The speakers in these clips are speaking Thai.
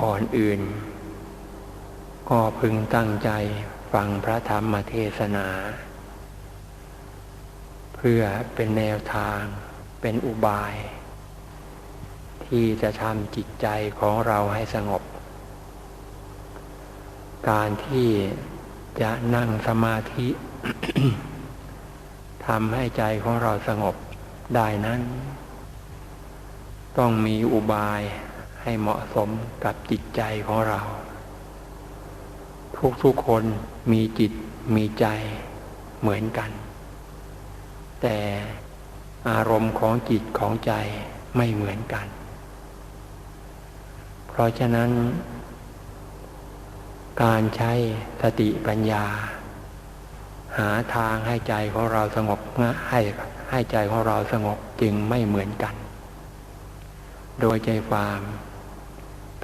ก่อนอื่น ก็พึงตั้งใจฟังพระธรรมเทศนา เพื่อเป็นแนวทางเป็นอุบาย ที่จะทำจิตใจของเราให้สงบ การที่จะนั่งสมาธิทำให้ใจของเราสงบได้นั้น ต้องมีอุบาย ให้เหมาะสมกับจิตใจของเรา ทุกๆคนมีจิตมีใจเหมือนกัน แต่อารมณ์ของจิตของใจไม่เหมือนกัน เพราะฉะนั้น การใช้สติปัญญา หาทางให้ใจของเราสงบให้ให้ใจของเราสงบจึงไม่เหมือนกัน โดยใจความ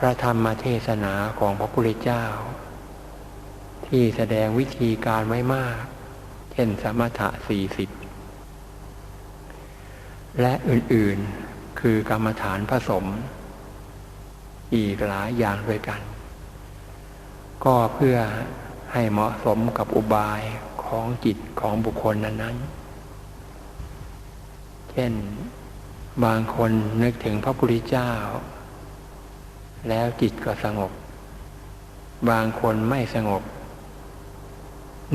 พระธรรมเทศนาของพระพุทธเจ้า ที่แสดงวิธีการไว้มาก เช่นสมถะสี่สิบและอื่นๆคือกรรมฐานผสม อีกหลายอย่างด้วยกัน ก็เพื่อให้เหมาะสมกับอุบายของจิตของบุคคลนั้นๆ เช่นบางคนนึกถึงพระพุทธเจ้า แล้วจิตก็สงบ บางคนไม่สงบ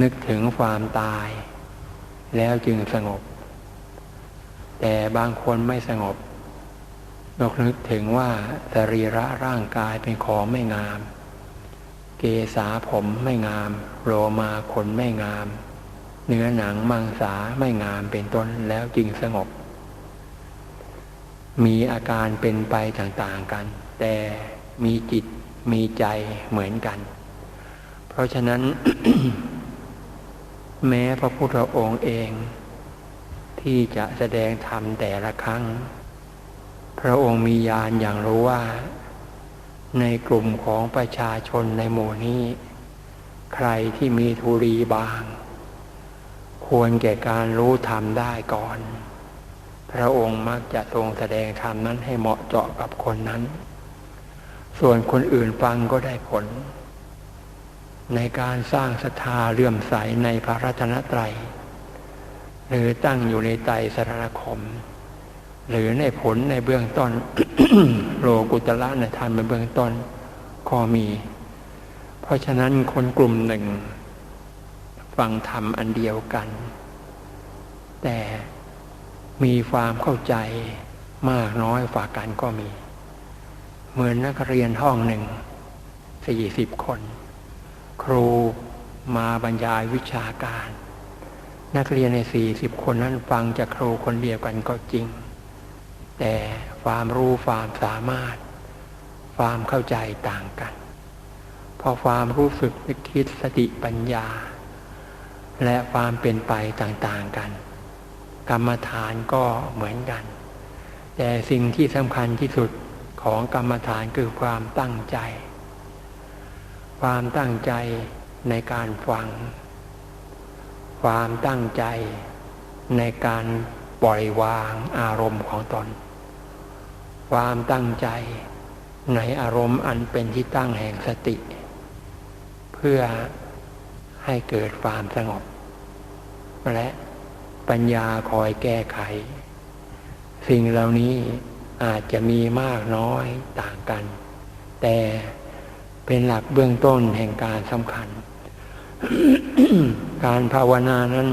นึกถึงความตาย แล้วจึงสงบ แต่บางคนไม่สงบนกนึกถึงว่าสรีระร่างกายเป็นของไม่งาม เกษาผมไม่งาม โรมาขนไม่งาม เนื้อหนังมังสาไม่งามเป็นต้นแล้วจึงสงบ มีอาการเป็นไปต่างๆกัน แต่ มีจิตมีใจเหมือนกัน เพราะฉะนั้น แม้พระพุทธองค์เอง ที่จะแสดงธรรมแต่ละครั้ง พระองค์มีญาณอย่างรู้ว่า ในกลุ่มของประชาชนในหมู่นี้ ใครที่มีทุรีบาง ควรแก่การรู้ธรรมได้ก่อน พระองค์มักจะทรงแสดงธรรมนั้นให้เหมาะเจาะกับคนนั้น ส่วนคนอื่นฟังก็ได้ผล ในการสร้างศรัทธาเลื่อมใสในพระรัตนตรัย หรือตั้งอยู่ในไตสรณคม หรือในผลในเบื้องต้นโลกุตละในทานในเบื้องต้นก็มี เพราะฉะนั้นคนกลุ่มหนึ่ง ฟังธรรมอันเดียวกัน แต่มีความเข้าใจมากน้อยฝากันก็มี เหมือนนักเรียนห้องหนึ่งสี่สิบคน ครูมาบรรยายวิชาการ นักเรียนในสี่สิบคนนั้นฟังจากครูคนเดียวกันก็จริง แต่ความรู้ความสามารถ ความเข้าใจต่างกันพอความรู้สึกนึกคิดสติปัญญา และความเป็นไปต่างๆกัน กรรมฐานก็เหมือนกัน แต่สิ่งที่สำคัญที่สุด ของกรรมฐานคือความตั้งใจ ความตั้งใจในการฟัง ความตั้งใจในการปล่อยวางอารมณ์ของตน ความตั้งใจในอารมณ์อันเป็นที่ตั้งแห่งสติ เพื่อให้เกิดความสงบ และปัญญาคอยแก้ไข สิ่งเหล่านี้ อาจจะมีมากน้อยต่างกัน แต่เป็นหลักเบื้องต้นแห่งการสำคัญ การภาวนานั้น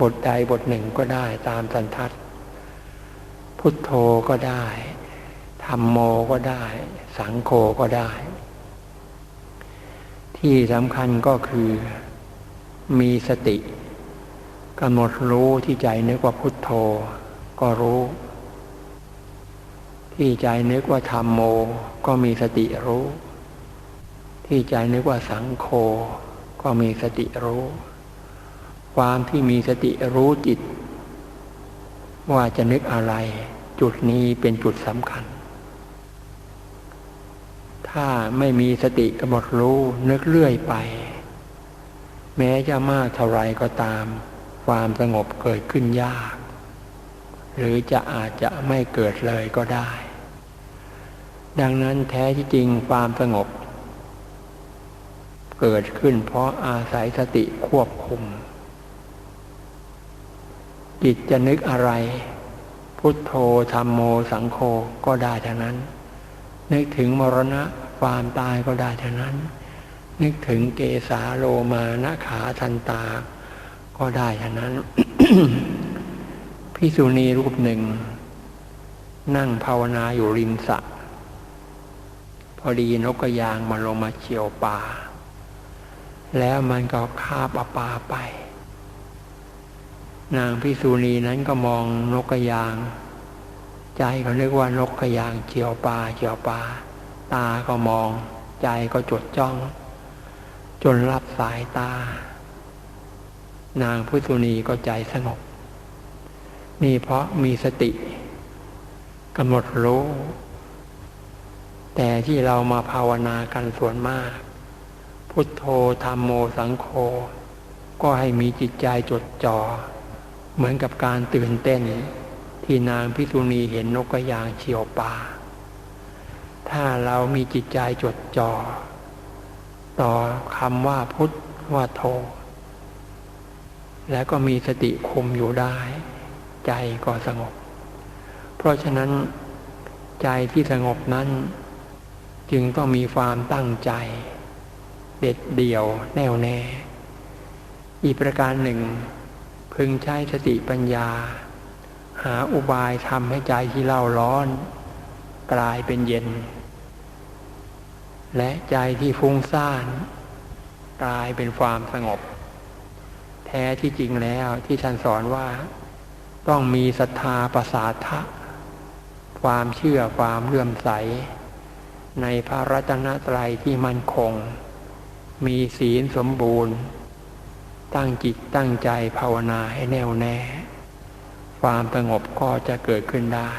บทใดบทหนึ่งก็ได้ตามสันทัด พุทโธก็ได้ธรรมโมก็ได้ สังโฆก็ได้ ที่สำคัญก็คือมีสติกำหนดรู้ที่ใจนึกว่าพุทโธก็รู้ ที่ใจนึกว่าธรรมโม ก็มีสติรู้ ที่ใจนึกว่าสังโฆก็มีสติรู้ ความที่มีสติรู้จิต ว่าจะนึกอะไร จุดนี้เป็นจุดสำคัญ ถ้าไม่มีสติกำหนดรู้นึกเรื่อยไป แม้จะมากเท่าไรก็ตาม ความสงบเกิดขึ้นยาก หรือจะอาจจะไม่เกิดเลยก็ได้ ดังนั้นแท้ที่จริงความสงบ เกิดขึ้นเพราะอาศัยสติควบคุม จิตจะนึกอะไร พุทโธธรรมโมสังโฆก็ได้ทั้งนั้น นึกถึงมรณะความตายก็ได้ทั้งนั้น นึกถึงเกสาโลมานะขาทันตา ก็ได้ทั้งนั้นพิสุณีรูปหนึ่ง นั่งภาวนาอยู่ริมสระ พอดีนกกระยางมันลงมาเฉียวป่าแล้วมันก็คาบปลาไป นางพิสุณีนั้นก็มองนกกระยาง ใจก็นึกว่านกกระยางเฉียวปลาเฉียวปลาตาก็มอง ใจก็จดจ้อง จนรับสายตา นางพิสุณีก็ใจสงบ นี่เพราะมีสติกำหนดรู้ แต่ที่เรามาภาวนากันส่วนมาก พุทโธธรรมโมสังโฆก็ให้มีจิตใจจดจอ่อ เหมือนกับการตื่นเต้น ที่นางพิษุณีเห็นนกกระยางเฉียวป่า ถ้าเรามีจิตใจจดจอ่อ ต่อคำว่าพุทธว่าโธแล้วก็มีสติคุมอยู่ได้ ใจก็สงบ เพราะฉะนั้นใจที่สงบนั้น จึงต้องมีความตั้งใจ เด็ดเดี่ยวแน่วแน่ อีกประการหนึ่ง พึงใช้สติปัญญา หาอุบายทำให้ใจที่เล่าร้อน กลายเป็นเย็น และใจที่ฟุ้งซ่าน กลายเป็นความสงบ แท้ที่จริงแล้วที่ท่านสอนว่า ต้องมีศรัทธาประสาทะความเชื่อความเลื่อมใส ในพระรัตนตรัยที่มั่นคง มีศีลสมบูรณ์ ตั้งจิตตั้งใจภาวนาให้แน่วแน่ ความสงบก็จะเกิดขึ้นได้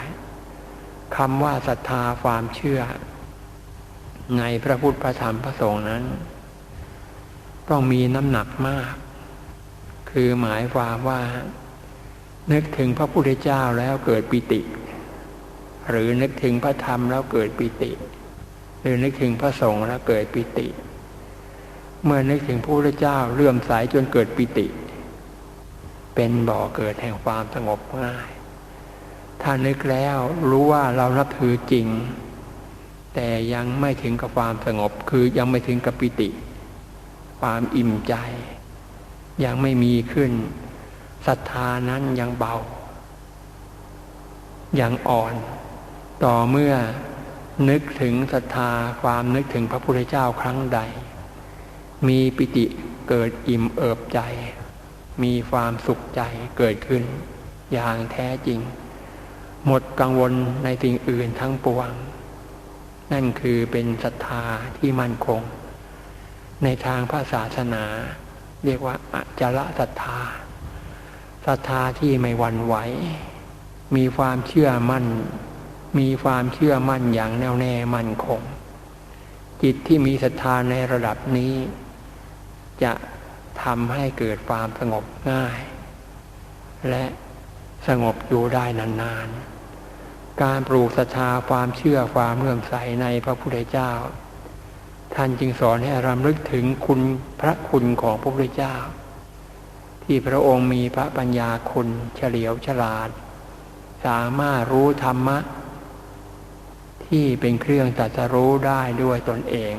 คำว่าศรัทธาความเชื่อ ในพระพุทธพระธรรมพระสงฆ์นั้น ต้องมีน้ำหนักมาก คือหมายความว่า นึกถึงพระพุทธเจ้าแล้วเกิดปิติ หรือนึกถึงพระธรรมแล้วเกิดปิติ หรือนึกถึงพระสงฆ์แล้วเกิดปิติ เมื่อนึกถึงพระพุทธเจ้าเลื่อมใสจนเกิดปิติ เป็นบ่อเกิดแห่งความสงบง่าย ถ้านึกแล้วรู้ว่าเรานับถือจริง แต่ยังไม่ถึงกับความสงบ คือยังไม่ถึงกับปิติ ความอิ่มใจ ยังไม่มีขึ้นศรัทธานั้นยังเบา ยังอ่อน ต่อเมื่อ นึกถึงศรัทธาความนึกถึงพระพุทธเจ้าครั้งใด มีปิติเกิดอิ่มเอิบใจ มีความสุขใจเกิดขึ้น อย่างแท้จริง หมดกังวลในสิ่งอื่นทั้งปวง นั่นคือเป็นศรัทธาที่มั่นคง ในทางพระศาสนา เรียกว่าอจละศรัทธาศรัทธาที่ไม่หวั่นไหว มีความเชื่อมั่น มีความเชื่อมั่นอย่างแน่วแน่มั่นคง จิตที่มีศรัทธาในระดับนี้ จะทำให้เกิดความสงบง่าย และสงบอยู่ได้นานๆ การปลูกศรัทธาความเชื่อความเลื่อมใสในพระพุทธเจ้า ท่านจึงสอนให้รำลึกถึงคุณพระคุณของพระพุทธเจ้า ที่พระองค์มีพระปัญญาคุณเฉลียวฉลาด สามารถรู้ธรรมะ ที่เป็นเครื่องตัดสรู้ได้ด้วยตนเอง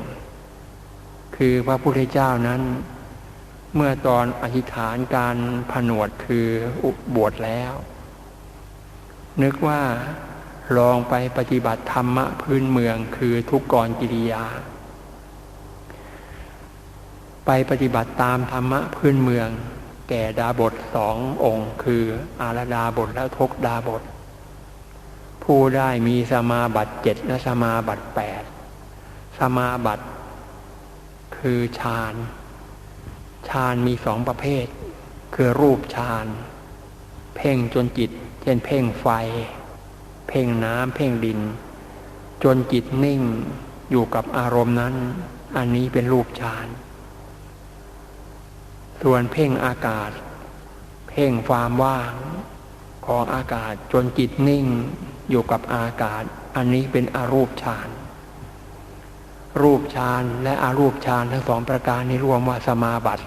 คือพระพุทธเจ้านั้น เมื่อตอนอธิษฐานการผนวดคืออุบวชแล้ว นึกว่าลองไปปฏิบัติธรรมะพื้นเมืองคือทุกกรกิริยา ไปปฏิบัติตามธรรมะพื้นเมือง แก่ดาบทสององค์ คืออารดาบทและทกดาบทู้ได้มีสมาบัติเจ็ดและสมาบัติแปดสมาบัติคือฌานฌานมีสองประเภท คือรูปฌานเพ่งจนจิต เช่นเพ่งไฟ เพ่งน้ำเพ่งดิน จนจิตนิ่งอยู่กับอารมณ์นั้น อันนี้เป็นรูปฌานส่วนเพ่งอากาศ เพ่งความว่างของอากาศจนจิตนิ่ง อยู่กับอากาศ อันนี้เป็นอรูปฌาน รูปฌานและอารูปฌานทั้งสองประการนี้รวมว่าสมาบัติ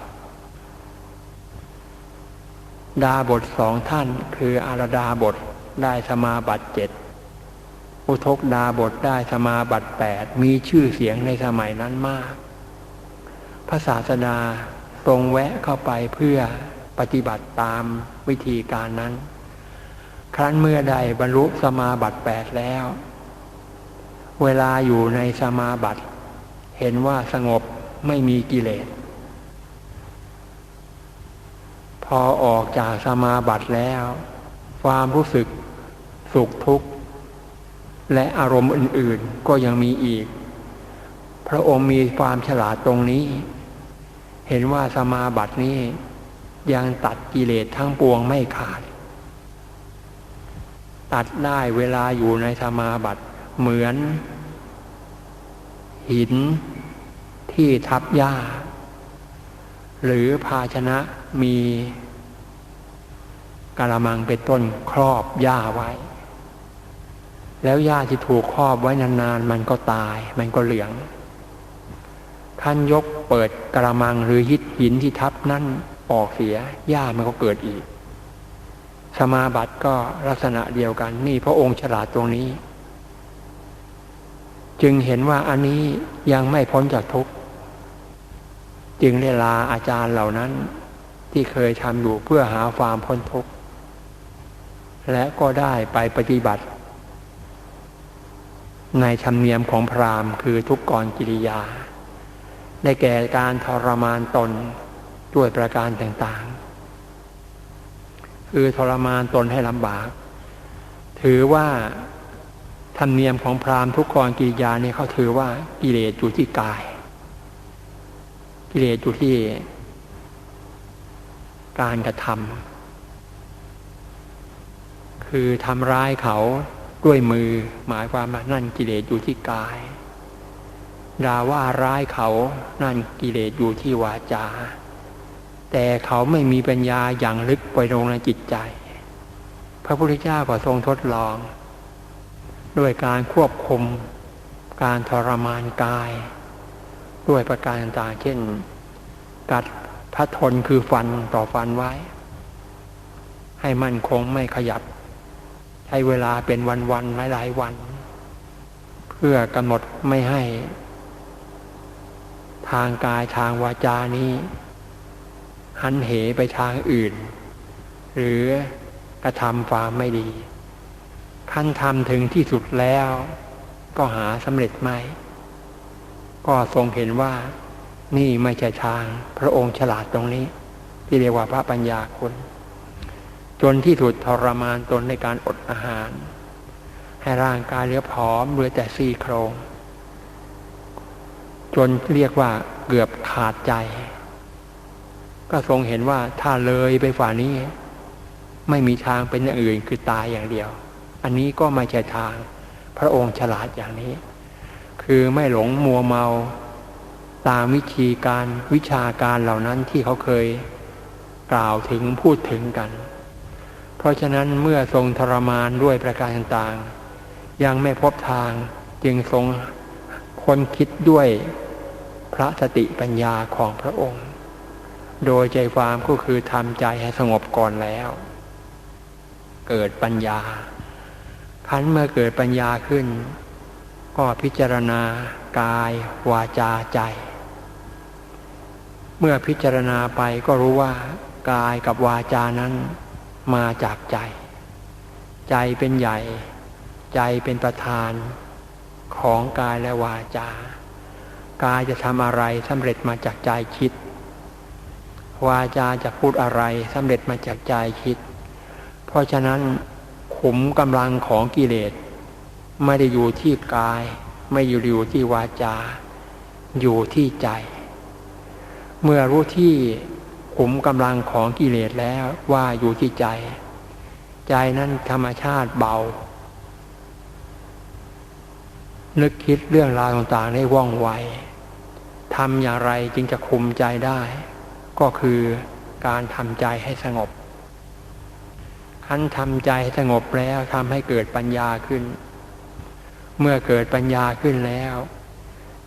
ดาบทสองท่านคืออารดาบทได้สมาบัติเจ็ดอุทกดาบทได้สมาบัติแปดมีชื่อเสียงในสมัยนั้นมาก พระศาสดาทรงแวะเข้าไปเพื่อปฏิบัติตามวิธีการนั้น ครั้นเมื่อใดบรรลุสมาบัติแปดแล้ว เวลาอยู่ในสมาบัติ เห็นว่าสงบไม่มีกิเลส พอออกจากสมาบัติแล้ว ความรู้สึกสุขทุกข์ และอารมณ์อื่นๆก็ยังมีอีก พระองค์มีความฉลาดตรงนี้ เห็นว่าสมาบัตินี้ยังตัดกิเลสทั้งปวงไม่ขาด ตัดได้เวลาอยู่ในสมาบัติเหมือน หินที่ทับหญ้า หรือภาชนะมีกระมังเป็นต้นครอบหญ้าไว้ แล้วหญ้าที่ถูกครอบไว้นานๆ มันก็ตาย มันก็เหลือง ท่านยกเปิดกระมังหรือหิดหินที่ทับนั่นออกเสียหญ้ามันก็เกิดอีก สมาบัติก็ลักษณะเดียวกัน นี่พระองค์ฉลาดตรงนี้ จึงเห็นว่าอันนี้ยังไม่พ้นจากทุกข์จึงได้ลาอาจารย์เหล่านั้น ที่เคยทำอยู่เพื่อหาความพ้นทุกข์และก็ได้ไปปฏิบัติ ในธรรมเนียมของพราหมณ์คือทุกกรกิริยา ได้แก่การทรมานตนด้วยประการต่าง คือทรมานตนให้ลำบาก ถือว่าธรรมเนียมของพราหมณ์ทุกกรกิริยาเนี่ยเขาถือว่ากิเลสอยู่ที่กาย กิเลสอยู่ที่ การกระทำคือทำร้ายเขาด้วยมือ หมายความว่านั่นกิเลสอยู่ที่กายด่าว่าร้ายเขานั่นกิเลสอยู่ที่วาจา แต่เขาไม่มีปัญญาอย่างลึกไปลงในจิตใจ พระพุทธเจ้าก็ทรงทดลอง ด้วยการควบคุมการทรมานกาย ด้วยประการต่างๆเช่น กัดพระทนคือฟันต่อฟันไว้ ให้มั่นคงไม่ขยับ ใช้เวลาเป็นวันๆหลายๆวัน เพื่อกำหนดไม่ให้ ทางกายทางวาจานี้ หันเหไปทางอื่น หรือกระทำความไม่ดีขั้นทำถึงที่สุดแล้ว ก็หาสำเร็จไม่ ก็ทรงเห็นว่านี่ไม่ใช่ทางพระองค์ฉลาดตรงนี้ ที่เรียกว่าพระปัญญาคุณจนที่สุดทรมานตนในการอดอาหาร ให้ร่างกายเหลือผอมเหลือแต่ซี่โครง จนเรียกว่าเกือบขาดใจ ก็ทรงเห็นว่าถ้าเลยไปฝ่านี้ ไม่มีทางเป็นอย่างอื่นคือตายอย่างเดียว อันนี้ก็ไม่ใช่ทาง พระองค์ฉลาดอย่างนี้ คือไม่หลงมัวเมาตามวิธีการวิชาการเหล่านั้นที่เขาเคยกล่าวถึงพูดถึงกัน เพราะฉะนั้นเมื่อทรงทรมานด้วยประการต่างๆ ยังไม่พบทางจึงทรงค้นคิดด้วยพระสติปัญญาของพระองค์ โดยใจความก็คือทำใจให้สงบก่อนแล้ว เกิดปัญญาคันเมื่อเกิดปัญญาขึ้น ก็พิจารณากายวาจาใจ เมื่อพิจารณาไปก็รู้ว่ากายกับวาจานั้นมาจากใจ ใจเป็นใหญ่ ใจเป็นประธานของกายและวาจา กายจะทำอะไรสำเร็จมาจากใจคิด วาจาจะพูดอะไรสำเร็จมาจากใจคิด เพราะฉะนั้นขุมกำลังของกิเลสไม่ได้อยู่ที่กาย ไม่อยู่อยู่ที่วาจา อยู่ที่ใจ เมื่อรู้ที่ขุมกำลังของกิเลสแล้วว่าอยู่ที่ใจ ใจนั้นธรรมชาติเบา นึกคิดเรื่องราวต่างๆได้ว่องไวทำอย่างไรจึงจะคุมใจได้ ก็คือการทำใจให้สงบขั้นทำใจสงบแล้วทำให้เกิดปัญญาขึ้น เมื่อเกิดปัญญาขึ้นแล้ว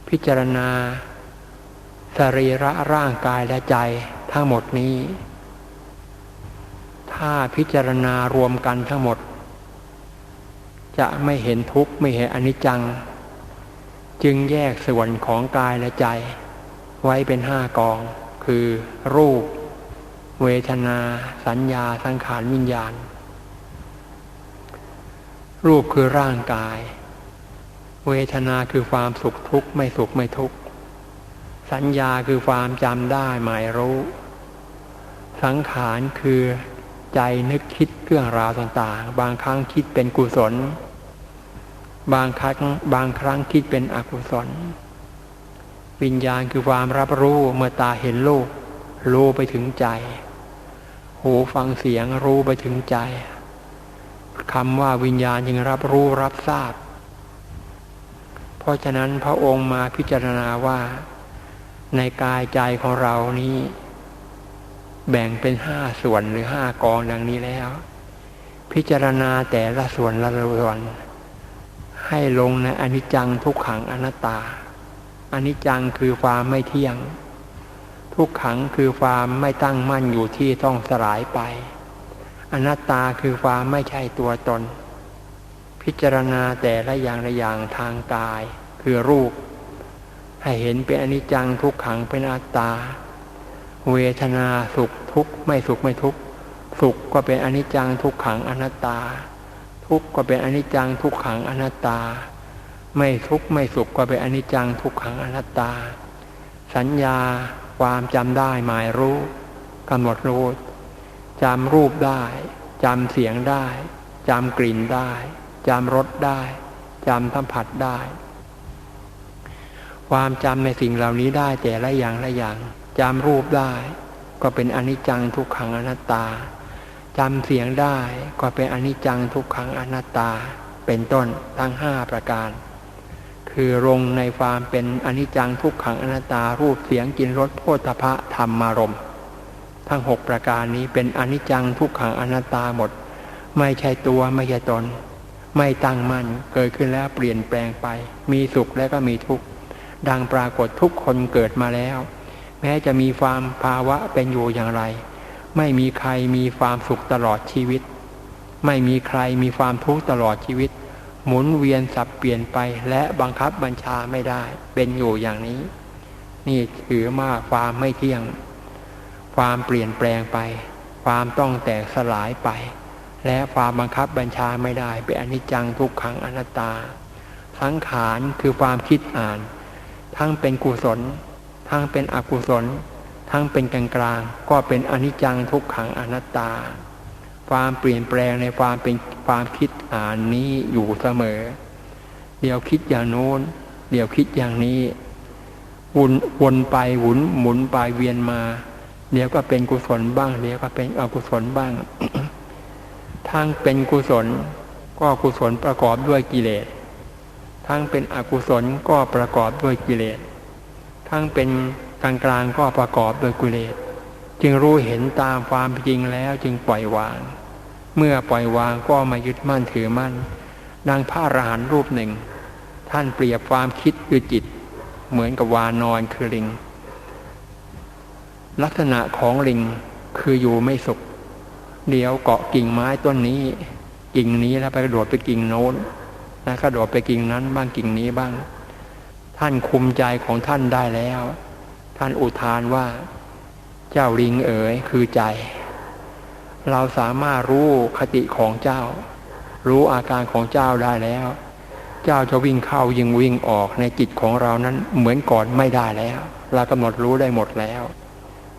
พิจารณา สรีระร่างกายและใจทั้งหมดนี้ ถ้าพิจารณารวมกันทั้งหมด จะไม่เห็นทุกข์ไม่เห็นอนิจจัง จึงแยกส่วนของกายและใจ ไว้เป็นห้ากอง คือรูป เวทนา สัญญาสังขารวิญญาณ รูปคือร่างกาย เวทนาคือความสุขทุกข์ไม่สุขไม่ทุกข์สัญญาคือความจำได้หมายรู้ สังขารคือใจนึกคิดเรื่องราวต่างๆ บางครั้งคิดเป็นกุศล บางครั้งบางครั้งคิดเป็นอกุศล วิญญาณคือความรับรู้เมื่อตาเห็นโลกรู้ไปถึงใจ หูฟังเสียงรู้ไปถึงใจคำว่าวิญญาณจึงรับรู้รับทราบ เพราะฉะนั้นพระองค์มาพิจารณาว่า ในกายใจของเรานี้ แบ่งเป็นห้าส่วนหรือห้ากองดังนี้แล้ว พิจารณาแต่ละส่วนละส่วนให้ลงในอนิจจังทุกขังอนัตตา อนิจจังคือความไม่เที่ยง ทุกขังคือความไม่ตั้งมั่นอยู่ที่ต้องสลายไป อนัตตาคือความไม่ใช่ตัวตน พิจารณาแต่ละอย่างละอย่างทางกาย คือรูป ให้เห็นเป็นอนิจจังทุกขังเป็นอัตตา เวทนาสุขทุกข์ไม่สุขไม่ทุกข์สุขก็เป็นอนิจจังทุกขังอนัตตา ทุกข์ก็เป็นอนิจจังทุกขังอนัตตา ไม่ทุกข์ไม่สุขก็เป็นอนิจจังทุกขังอนัตตา สัญญาความจำได้หมายรู้กำหนดรู้จำรูปได้จำเสียงได้จำกลิ่นได้จำรสได้จำสัมผัสได้ ความจำในสิ่งเหล่านี้ได้แต่ละอย่างละอย่างจำรูปได้ก็เป็นอนิจจังทุกขังอนัตตาจำเสียงได้ก็เป็นอนิจจังทุกขังอนัตตา เป็นต้นทั้งห้าประการ คือลงในความเป็นอนิจจังทุกขังอนัตตารูปเสียงกินรสโพธพะธรรมารมทั้งหกประการนี้เป็นอนิจจังทุกขังอนัตตาหมด ไม่ใช่ตัวไม่ใช่ตน ไม่ตั้งมั่นเกิดขึ้นแล้วเปลี่ยนแปลงไป มีสุขและก็มีทุกข์ดังปรากฏทุกคนเกิดมาแล้ว แม้จะมีความภาวะเป็นอยู่อย่างไร ไม่มีใครมีความสุขตลอดชีวิต ไม่มีใครมีความทุกข์ตลอดชีวิต หมุนเวียนสับเปลี่ยนไปและบังคับบัญชาไม่ได้ เป็นอยู่อย่างนี้ นี่ถือมาความไม่เที่ยง ความเปลี่ยนแปลงไป ความต้องแตกสลายไป และความบังคับบัญชาไม่ได้ เป็นอนิจจังทุกขังอนัตตาสังขารคือความคิดอ่าน ทั้งเป็นกุศล ทั้งเป็นอกุศล ทั้งเป็นกลางกลางก็เป็นอนิจจังทุกขังอนัตตา ความเปลี่ยนแปลงในความเป็นความคิดอ่านนี้อยู่เสมอ เดี๋ยวคิดอย่างโน้น เดี๋ยวคิดอย่างนี้วนวนไปหมุนหมุนไปเวียนมา เดี๋ยวก็เป็นกุศลบ้าง เดี๋ยวก็เป็นอกุศลบ้าง ทั้งเป็นกุศลก็กุศลประกอบด้วยกิเลส ทั้งเป็นอกุศลก็ประกอบด้วยกิเลส ทั้งเป็นกลางกลางก็ประกอบด้วยกิเลส จึงรู้เห็นตามความจริงแล้วจึงปล่อยวาง เมื่อปล่อยวางก็มายึดมั่นถือมั่นดังพระอรหันต์รูปหนึ่ง ท่านเปรียบความคิดคือจิต เหมือนกับวานอนคือลิง ลักษณะของลิงคืออยู่ไม่สุข เดี๋ยวเกาะกิ่งไม้ต้นนี้ กิ่งนี้แล้วไปกระโดดไปกิ่งโน้นนะกระโดดไปกิ่งนั้นบ้างกิ่งนี้บ้าง ท่านคุมใจของท่านได้แล้ว ท่านอุทานว่า เจ้าลิงเอ๋ยคือใจ เราสามารถรู้คติของเจ้า รู้อาการของเจ้าได้แล้ว เจ้าจะวิ่งเข้ายิงวิ่งออกในจิตของเรานั้นเหมือนก่อนไม่ได้แล้ว เรากำหนดรู้ได้หมดแล้ว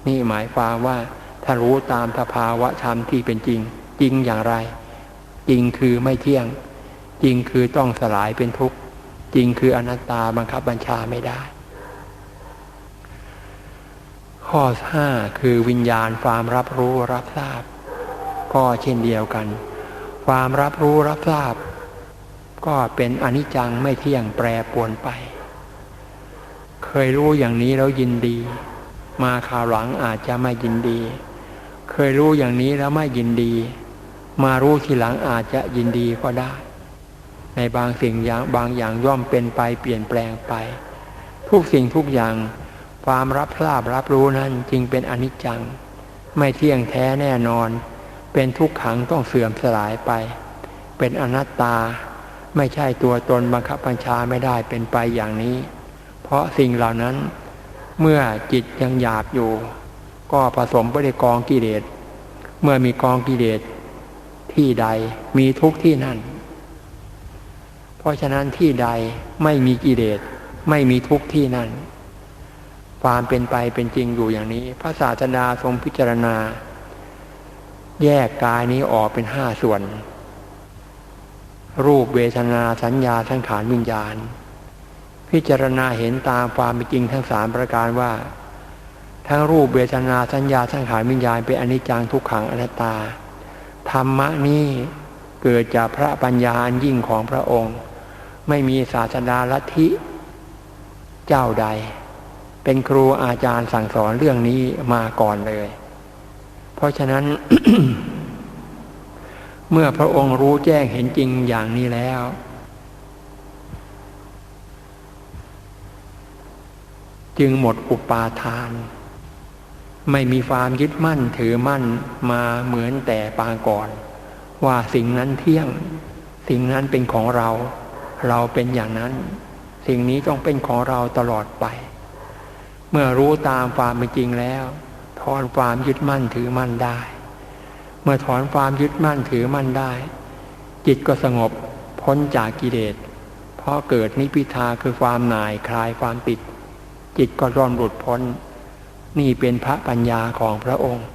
นี่หมายความว่าถ้ารู้ตามสภาวะธรรมที่เป็นจริง จริงอย่างไร จริงคือไม่เที่ยง จริงคือต้องสลายเป็นทุกข์ จริงคืออนัตตาบังคับบัญชาไม่ได้ ข้อห้าคือวิญญาณความรับรู้รับทราบ ก็เช่นเดียวกัน ความรับรู้รับทราบ ก็เป็นอนิจจังไม่เที่ยงแปรปวนไป เคยรู้อย่างนี้แล้วยินดี มาข่าวหลังอาจจะไม่ยินดี เคยรู้อย่างนี้แล้วไม่ยินดี มารู้ทีหลังอาจจะยินดีก็ได้ ในบางสิ่งอย่างบางอย่างย่อมเป็นไปเปลี่ยนแปลงไป ทุกสิ่งทุกอย่าง ความรับทราบรับรู้นั้นจึงเป็นอนิจจัง ไม่เที่ยงแท้แน่นอน เป็นทุกขังต้องเสื่อมสลายไป เป็นอนัตตา ไม่ใช่ตัวตนบังคับบัญชาไม่ได้เป็นไปอย่างนี้ เพราะสิ่งเหล่านั้น เมื่อจิตยังหยาบอยู่ ก็ผสมไปด้วยกองกิเลสเมื่อมีกองกิเลสที่ใดมีทุกที่นั่น เพราะฉะนั้นที่ใดไม่มีกิเลสไม่มีทุกที่นั่น ความเป็นไปเป็นจริงอยู่อย่างนี้ พระศาสดาทรงพิจารณา แยกกายนี้ออกเป็นห้าส่วน รูปเวทนาสัญญาสังขารวิญญาณ พิจารณาเห็นตามความเป็นจริงทั้งสามประการว่า ทั้งรูปเวทนาสัญญาสังขารวิญญาณเป็นอนิจจังทุกขังอนัตตา ธรรมะนี้เกิดจากพระปัญญาอันยิ่งของพระองค์ ไม่มีศาสดาลัทธิเจ้าใด เป็นครูอาจารย์สั่งสอนเรื่องนี้มาก่อนเลย เพราะฉะนั้น เมื่อพระองค์รู้แจ้งเห็นจริงอย่างนี้แล้ว จึงหมดอุปาทาน ไม่มีความยึดมั่นถือมั่นมาเหมือนแต่ปางก่อน ว่าสิ่งนั้นเที่ยง สิ่งนั้นเป็นของเรา เราเป็นอย่างนั้น สิ่งนี้ต้องเป็นของเราตลอดไป เมื่อรู้ตามความเป็นจริงแล้ว ถอนความยึดมั่นถือมั่นได้ เมื่อถอนความยึดมั่นถือมั่นได้ จิตก็สงบพ้นจากกิเลสเพราะเกิดนิพิทาคือความหน่ายคลายความติด จิตก็ร่อนหลุดพ้น นี่เป็นพระปัญญาของพระองค์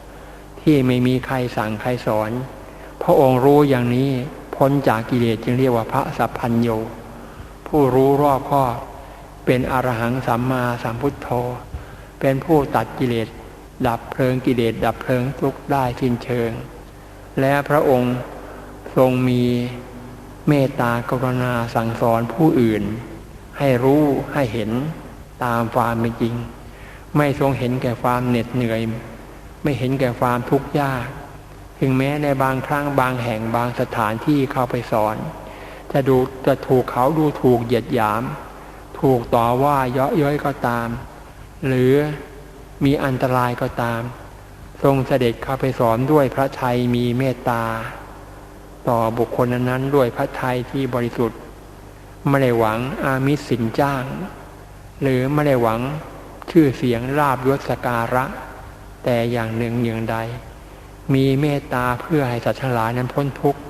ที่ไม่มีใครสั่งใครสอน พระองค์รู้อย่างนี้พ้นจากกิเลสจึงเรียกว่าพระสัพพัญโยผู้รู้รอบข้อ เป็นอรหังสัมมาสัมพุทโธ เป็นผู้ตัดกิเลส ดับเพลิงกิเลสดับเพลิงทุกได้สิ้นเชิง และพระองค์ทรงมีเมตตากรุณาสั่งสอนผู้อื่น ให้รู้ให้เห็นตามความเป็นจริง ไม่ทรงเห็นแก่ความเหน็ดเหนื่อย ไม่เห็นแก่ความทุกข์ยาก ถึงแม้ในบางครั้งบางแห่งบางสถานที่เข้าไปสอน จะดูจะถูกเขาดูถูกเหยียดหยาม ถูกต่อว่าเยาะเย้ยก็ตาม หรือมีอันตรายก็ตาม ทรงเสด็จเข้าไปสอนด้วยพระทัยมีเมตตา ต่อบุคคลนั้นด้วยพระทัยที่บริสุทธิ์ไม่ได้หวังอามิสินจ้าง หรือไม่ได้หวังชื่อเสียงราบยศการะ แต่อย่างหนึ่งอย่างใด มีเมตตาเพื่อให้สัตว์ทั้งหลายนั้นพ้นทุกข์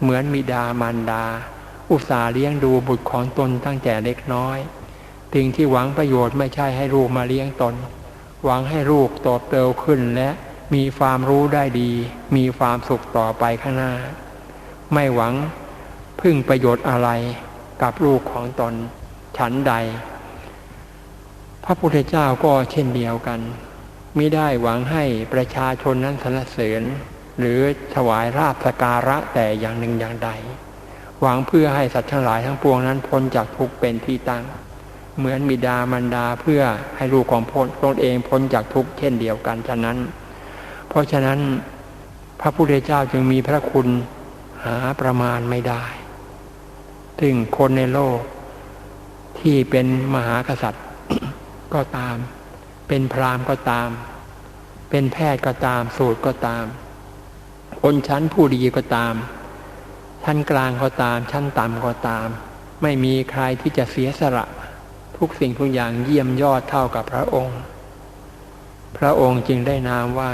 เหมือนมิดามารดา อุตส่าห์เลี้ยงดูบุตรของตนตั้งแต่เล็กน้อยสิ่งที่หวังประโยชน์ไม่ใช่ให้ลูกมาเลี้ยงตน หวังให้ลูกโตเติบขึ้นและมีความรู้ได้ดี มีความสุขต่อไปข้างหน้า ไม่หวังพึ่งประโยชน์อะไรกับลูกของตนฉันใด พระพุทธเจ้าก็เช่นเดียวกันไม่ได้หวังให้ประชาชนนั้นสรรเสริญ หรือถวายราบสการะแต่อย่างหนึ่งอย่างใด หวังเพื่อให้สัตว์ทั้งหลายทั้งปวงนั้นพ้นจากทุกข์เป็นที่ตั้ง เหมือนบิดามารดาเพื่อให้ลูกของพ้นตนเองพ้นจากทุกข์เช่นเดียวกันฉะนั้น เพราะฉะนั้นพระพุทธเจ้าจึงมีพระคุณหาประมาณไม่ได้ถึงคนในโลก ที่เป็นมหากษัตริย์ ก็ตาม เป็นพราหมณ์ก็ตาม เป็นแพทย์ก็ตาม สูตรก็ตามคนชั้นผู้ดีก็ตาม ชั้นกลางก็ตาม ชั้นต่ำก็ตาม ไม่มีใครที่จะเสียสละทุกสิ่งทุกอย่างเยี่ยมยอดเท่ากับพระองค์ พระองค์จึงได้นามว่า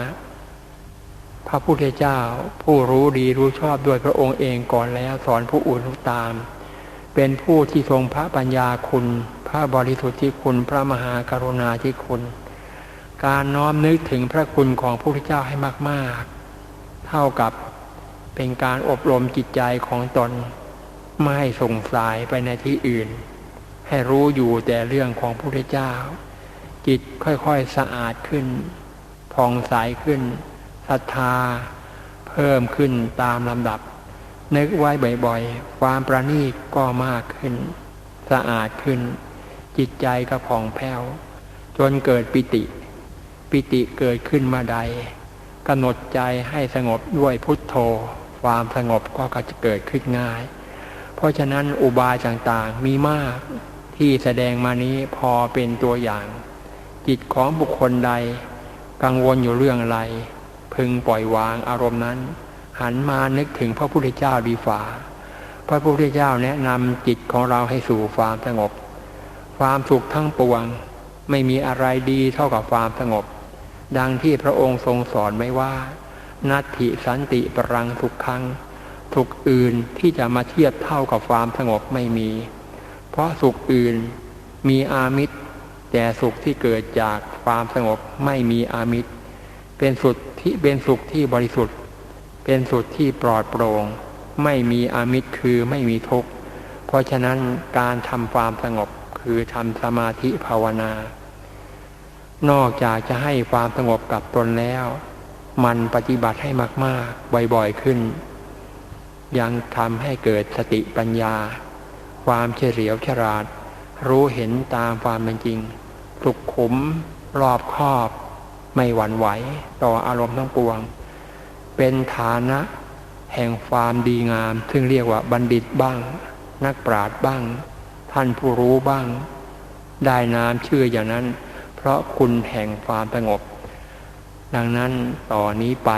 พระพุทธเจ้าผู้รู้ดีรู้ชอบด้วยพระองค์เองก่อนแล้วสอนผู้อื่นตาม เป็นผู้ที่ทรงพระปัญญาคุณ พระบริสุทธิ์ที่คุณพระมหากรุณาที่คุณ การน้อมนึกถึงพระคุณของพระพุทธเจ้าให้มาก ๆ เท่ากับ เป็นการอบรมจิตใจของตน ไม่ให้ส่งสายไปในที่อื่น ให้รู้อยู่แต่เรื่องของพระพุทธเจ้า จิตค่อยๆสะอาดขึ้นผ่องใสขึ้นศรัทธา เพิ่มขึ้นตามลำดับ นึกไว้บ่อยๆ ความประณีตก็มากขึ้น สะอาดขึ้น จิตใจก็ผ่องแผ้ว จนเกิดปิติ ปิติเกิดขึ้นมาใดกำหนดใจให้สงบด้วยพุทโธ ความสงบก็จะเกิดขึ้นง่าย เพราะฉะนั้นอุบายต่างๆมีมากที่แสดงมานี้พอเป็นตัวอย่าง จิตของบุคคลใด กังวลอยู่เรื่องอะไร พึงปล่อยวางอารมณ์นั้น หันมานึกถึงพระพุทธเจ้าดีฝ่าพระพุทธเจ้าแนะนำจิตของเราให้สู่ความสงบ ความสุขทั้งปวงไม่มีอะไรดีเท่ากับความสงบ ดังที่พระองค์ทรงสอนไว้ว่า นัตถิสันติปรังทุกครั้งสุขอื่นที่จะมาเทียบเท่ากับความสงบไม่มี เพราะสุขอื่นมีอามิตร แต่สุขที่เกิดจากความสงบไม่มีอามิตร เป็นสุขที่เป็นสุขที่บริสุทธิ์ เป็นสุขที่ปลอดโปร่ง ไม่มีอามิตรคือไม่มีทุกข์ เพราะฉะนั้นการทำความสงบคือทำสมาธิภาวนา นอกจากจะให้ความสงบกับตนแล้ว มันปฏิบัติให้มากๆ บ่อยๆขึ้น ยังทำให้เกิดสติปัญญา ความเฉลียวฉลาด รู้เห็นตามความเป็นจริง สุกขุม รอบคอบ ไม่หวั่นไหว ต่ออารมณ์ทั้งปวง เป็นฐานะ แห่งความดีงาม ซึ่งเรียกว่าบัณฑิตบ้าง นักปราชญ์บ้าง ท่านผู้รู้บ้าง ได้นามชื่ออย่างนั้น เพราะคุณแห่งความสงบ ดังนั้นต่อนนี้ไป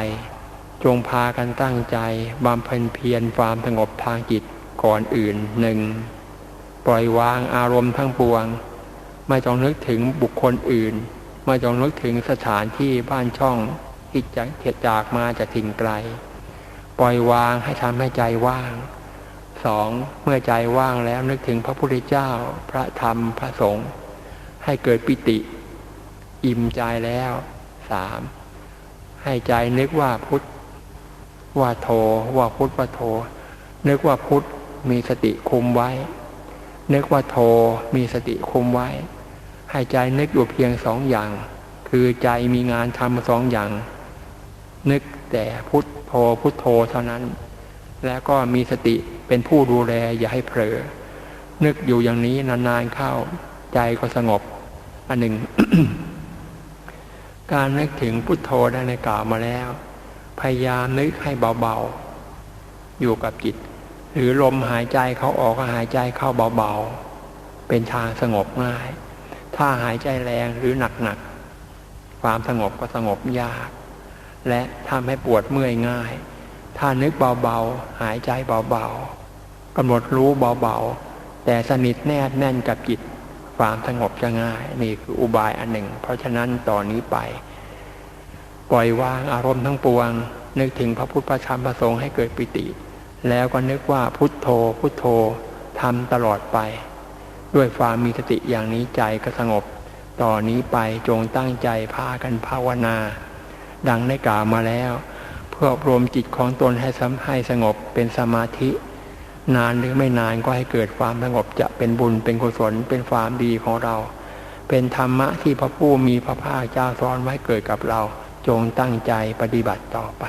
จงพากันตั้งใจบำเพ็ญเพียรความสงบทางจิตก่อนอื่นหนึ่งปล่อยวางอารมณ์ทั้งปวง ไม่ต้องนึกถึงบุคคลอื่น ไม่ต้องนึกถึงสถานที่บ้านช่องที่จะเกจากมาจากถิ่นไกล ปล่อยวางให้ทำให้ใจว่างสองเมื่อใจว่างแล้วนึกถึงพระพุทธเจ้า พระธรรมพระสงฆ์ให้เกิดปิติ อิ่มใจแล้วสาม ให้ใจนึกว่าพุทธว่าโทว่าพุทธว่าโท นึกว่าพุทธมีสติคุมไว้ นึกว่าโทมีสติคุมไว้ ให้ใจนึกอยู่เพียงสองอย่าง คือใจมีงานทำสองอย่าง นึกแต่พุทธโธพุทธโธเท่านั้น แล้วก็มีสติเป็นผู้ดูแลอย่าให้เผลอนึกอยู่อย่างนี้นานๆเข้าใจก็สงบ อันหนึ่ง การนึกถึงพุทโธได้ในกล่าวมาแล้ว พยายามนึกให้เบาๆ อยู่กับจิต หรือลมหายใจเขาออกก็หายใจเข้าเบาๆ เป็นทางสงบง่าย ถ้าหายใจแรงหรือหนักๆ ความสงบก็สงบยาก และทำให้ปวดเมื่อยง่าย ถ้านึกเบาๆ หายใจเบาๆกำหนดรู้เบาๆ แต่สนิทแนบแน่นกับจิต ความสงบจะง่าย นี่คืออุบายอันหนึ่ง เพราะฉะนั้นต่อนนี้ไป ปล่อยวางอารมณ์ทั้งปวง นึกถึงพระพุทธพระธรรมพระสงฆ์ให้เกิดปิติ แล้วก็นึกว่าพุทโธ พุทโธทำตลอดไป ด้วยความมีสติอย่างนี้ใจก็สงบ ต่อนนี้ไปจงตั้งใจพากันภาวนา ดังได้กล่าวมาแล้ว เพื่อรวมจิตของตนให้ให้สงบเป็นสมาธิ นานหรือไม่นานก็ให้เกิดความสงบจะเป็นบุญเป็นกุศลเป็นความดีของเรา เป็นธรรมะที่พระผู้มีพระภาคเจ้าสอนไว้เกิดกับเรา จงตั้งใจปฏิบัติต่อไป